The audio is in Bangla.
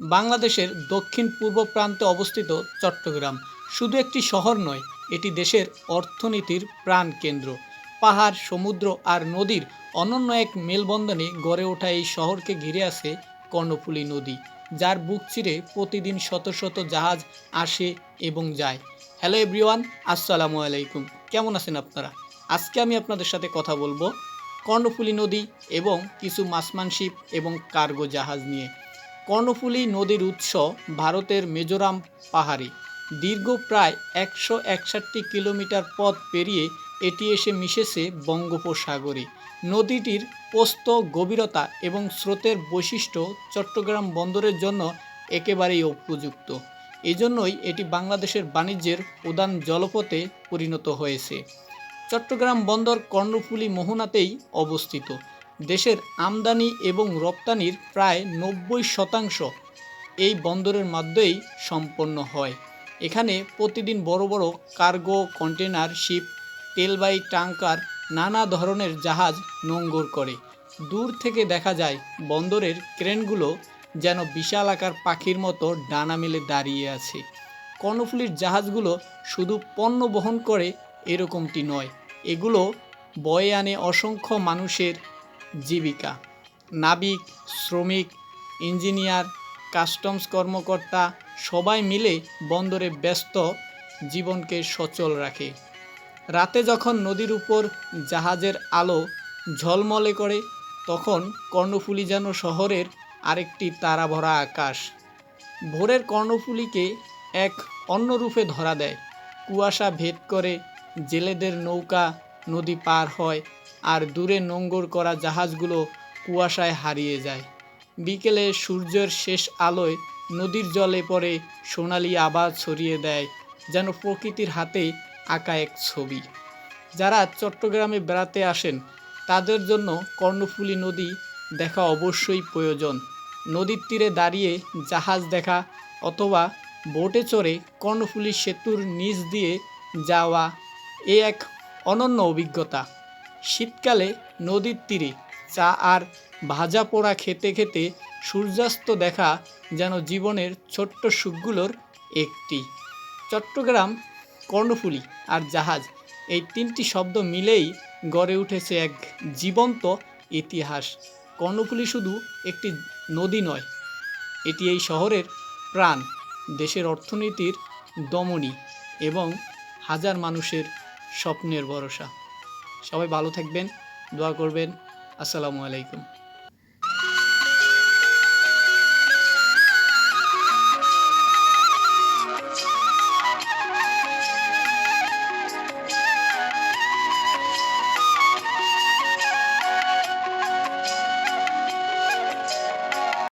বাংলাদেশের দক্ষিণ পূর্ব প্রান্তে অবস্থিত চট্টগ্রাম। শুধু একটি শহর নয়, এটি দেশের অর্থনীতির প্রাণকেন্দ্র। পাহাড়, সমুদ্র আর নদীর অনন্য এক মেলবন্ধনে গড়ে ওঠা এই শহরকে ঘিরে আছে কর্ণফুলী নদী, যার বুক চিরে প্রতিদিন শত শত জাহাজ আসে এবং যায়। হ্যালো এভরিওয়ান, আসসালামু আলাইকুম। কেমন আছেন আপনারা? আজকে আমি আপনাদের সাথে কথা বলব কর্ণফুলী নদী এবং কিছু মাসমানশিপ এবং কার্গো জাহাজ নিয়ে। কর্ণফুলী নদীর উৎস ভারতের মিজোরাম পাহাড়ে। দীর্ঘ প্রায় একশো একষট্টি কিলোমিটার পথ পেরিয়ে এটি এসে মিশেছে বঙ্গোপসাগরে। নদীটির পোস্ত, গভীরতা এবং স্রোতের বৈশিষ্ট্য চট্টগ্রাম বন্দরের জন্য একেবারেই উপযুক্ত। এজন্যই এটি বাংলাদেশের বাণিজ্যের প্রধান জলপথে পরিণত হয়েছে। চট্টগ্রাম বন্দর কর্ণফুলী মোহনাতেই অবস্থিত। দেশের আমদানি এবং রপ্তানির প্রায় নব্বই শতাংশ এই বন্দরের মাধ্যমেই সম্পন্ন হয়। এখানে প্রতিদিন বড় বড় কার্গো কন্টেনার শিপ, তেলবাহী ট্যাঙ্কার, নানা ধরনের জাহাজ নোঙ্গর করে। দূর থেকে দেখা যায়, বন্দরের ক্রেনগুলো যেন বিশাল আকার পাখির মতো ডানা মেলে দাঁড়িয়ে আছে। কর্ণফুলির জাহাজগুলো শুধু পণ্য বহন করে এরকমটি নয়, এগুলো বয়ে আনে অসংখ্য মানুষের জীবিকা। নাবিক, শ্রমিক, ইঞ্জিনিয়ার, কাস্টমস কর্মকর্তা সবাই মিলে বন্দরে ব্যস্ত, জীবনকে সচল রাখে। রাতে যখন নদীর উপর জাহাজের আলো ঝলমলে করে, তখন কর্ণফুলি যেন শহরের আরেকটি তারাভরা আকাশ। ভোরের কর্ণফুলিকে এক অন্য রূপে ধরা দেয়। কুয়াশা ভেদ করে জেলেদের নৌকা নদী পার হয় আর দূরে নোঙ্গর করা জাহাজগুলো কুয়াশায় হারিয়ে যায়। বিকেলে সূর্যের শেষ আলোয় নদীর জলে পড়ে সোনালি আবাজ ছড়িয়ে দেয়, যেন প্রকৃতির হাতে আঁকা এক ছবি। যারা চট্টগ্রামে বেড়াতে আসেন, তাদের জন্য কর্ণফুলী নদী দেখা অবশ্যই প্রয়োজন। নদীর তীরে দাঁড়িয়ে জাহাজ দেখা অথবা বোটে চড়ে কর্ণফুলী সেতুর নিচ দিয়ে যাওয়া, এ এক অনন্য অভিজ্ঞতা। শীতকালে নদীর তীরে চা আর ভাজা পোড়া খেতে খেতে সূর্যাস্ত দেখা যেন জীবনের ছোট্ট সুখগুলোর একটি। চট্টগ্রাম কর্ণফুলি আর জাহাজ এই তিনটি শব্দ মিলেই গড়ে উঠেছে এক জীবন্ত ইতিহাস। কর্ণফুলি শুধু একটি নদী নয়, এটি এই শহরের প্রাণ, দেশের অর্থনীতির দমনী এবং হাজার মানুষের স্বপ্নের ভরসা। সবাই ভালো থাকবেন দোয়া করবেন। আসসালামু আলাইকুম।